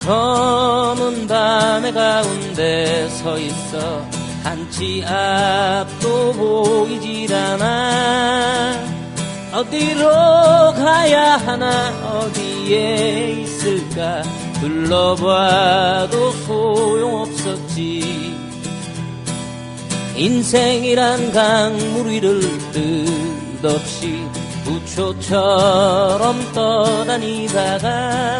검은 밤의 가운데 서 있어. 한치 앞도 보이질 않아. 어디로 가야 하나 어디에 있을까? 둘러봐도 소용없었지. 인생이란 강물 위를 끝없이 부초처럼 떠다니다가